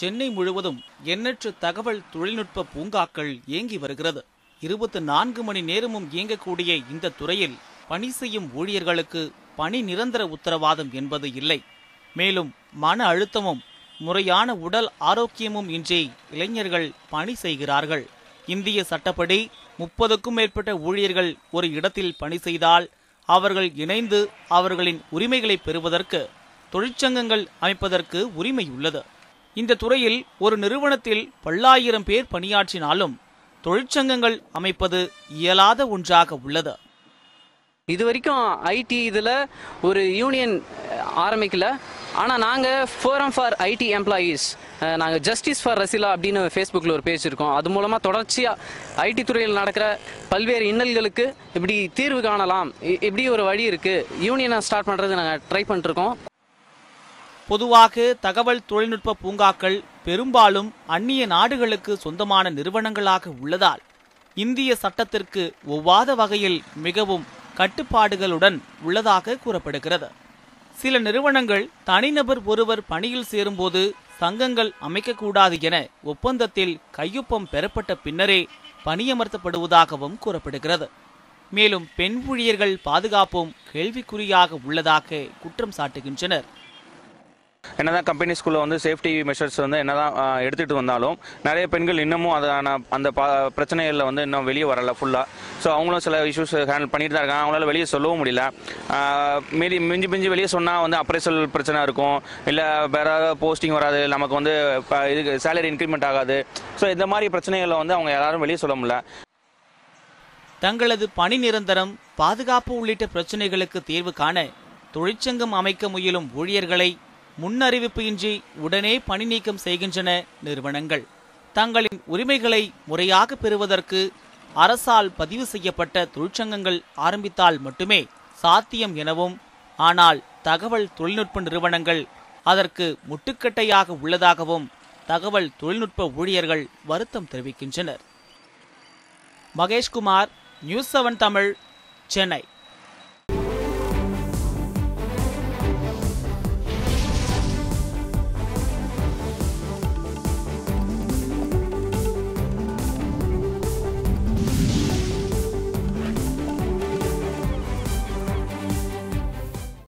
சென்னை முழுவதும் எண்ணற்ற தகவல் தொழில்நுட்ப பூங்காக்கள் இயங்கி வருகிறது. இருபத்தி நான்கு மணி நேரமும் இயங்கக்கூடிய இந்த துறையில் பணி செய்யும் ஊழியர்களுக்கு பணி நிரந்தர உத்தரவாதம் என்பது இல்லை. மேலும் மன அழுத்தமும் முறையான உடல் ஆரோக்கியமும் இன்றி இளைஞர்கள் பணி செய்கிறார்கள். இந்திய சட்டப்படி முப்பதுக்கும் மேற்பட்ட ஊழியர்கள் ஒரு இடத்தில் பணி செய்தால் அவர்கள் இணைந்து அவர்களின் உரிமைகளை பெறுவதற்கு தொழிற்சங்கங்கள் அமைப்பதற்கு உரிமை உள்ளது இந்த துறையில் ஒரு நிறுவனத்தில் பல்லாயிரம் பேர் பணியாற்றினாலும் தொழிற்சங்கங்கள் அமைப்பது இயலாத ஒன்றாக உள்ளது. இது வரைக்கும் ஐடி இதில் ஒரு யூனியன் ஆரம்பிக்கல. ஆனால் நாங்கள் ஃபோரம் ஃபார் ஐடி எம்ப்ளாயீஸ் நாங்கள் ஜஸ்டிஸ் ஃபார் ரசிலா அப்படின்னு ஃபேஸ்புக்கில் ஒரு பேஜ் இருக்கோம். அது மூலமாக தொடர்ச்சியாக ஐடி துறையில் நடக்கிற பல்வேறு இன்னல்களுக்கு இப்படி தீர்வு காணலாம். இ- இப்படி ஒரு வழி இருக்குது யூனியனை ஸ்டார்ட் பண்ணுறது நாங்கள் ட்ரை பண்ணிட்டுருக்கோம் பொதுவாக தகவல் தொழில்நுட்ப பூங்காக்கள் பெரும்பாலும் அந்நிய நாடுகளுக்கு சொந்தமான நிறுவனங்களாக உள்ளதால் இந்திய சட்டத்திற்கு ஒவ்வாத வகையில் மிகவும் கட்டுப்பாடுகளுடன் உள்ளதாக கூறப்படுகிறது. சில நிறுவனங்கள் தனிநபர் ஒருவர் பணியில் சேரும்போது சங்கங்கள் அமைக்கக்கூடாது என ஒப்பந்தத்தில் கையொப்பம் பெறப்பட்ட பின்னரே பணியமர்த்தப்படுவதாகவும் கூறப்படுகிறது. மேலும் பெண் ஊழியர்கள் பாதுகாப்பும் கேள்விக்குறியாக உள்ளதாக குற்றம் சாட்டுகின்றனர். என்னதான் கம்பெனி ஸ்கூலில் வந்து சேஃப்டி மெஷர்ஸ் வந்து என்னதான் எடுத்துகிட்டு வந்தாலும் நிறைய பெண்கள் இன்னமும் அதான அந்த பிரச்சனைகளில் வந்து இன்னும் வெளியே வரல ஃபுல்லாக ஸோ அவங்களும் சில இஷ்யூஸ் ஹேண்டில் பண்ணிட்டு தான் இருக்காங்க. அவங்களால வெளியே சொல்லவும் முடியல. மீறி மிஞ்சி மிஞ்சி வெளியே சொன்னால் வந்து அப்ரைசல் பிரச்சனை இருக்கும். இல்லை வேற போஸ்டிங் வராது. நமக்கு வந்து இப்போ இதுக்கு சேலரி இன்க்ரிமெண்ட் ஆகாது. ஸோ இந்த மாதிரி பிரச்சனைகளை வந்து அவங்க யாரும் வெளியே சொல்ல முடியல. தங்களது பணி நிரந்தரம் பாதுகாப்பு உள்ளிட்ட பிரச்சனைகளுக்கு தீர்வு காண தொழிற்சங்கம் அமைக்க முயலும் ஊழியர்களை முன்னறிவிப்பு இன்றி உடனே பணி நீக்கம் செய்கின்றன நிறுவனங்கள். தங்களின் உரிமைகளை முறையாக பெறுவதற்கு அரசால் பதிவு செய்யப்பட்ட தொழிற்சங்கங்கள் ஆரம்பித்தால் மட்டுமே சாத்தியம் எனவும் ஆனால் தகவல் தொழில்நுட்ப நிறுவனங்கள் அதற்கு முட்டுக்கட்டையாக உள்ளதாகவும் தகவல் தொழில்நுட்ப ஊழியர்கள் வருத்தம் தெரிவிக்கின்றனர். Maheshkumar news seven Tamil Chennai.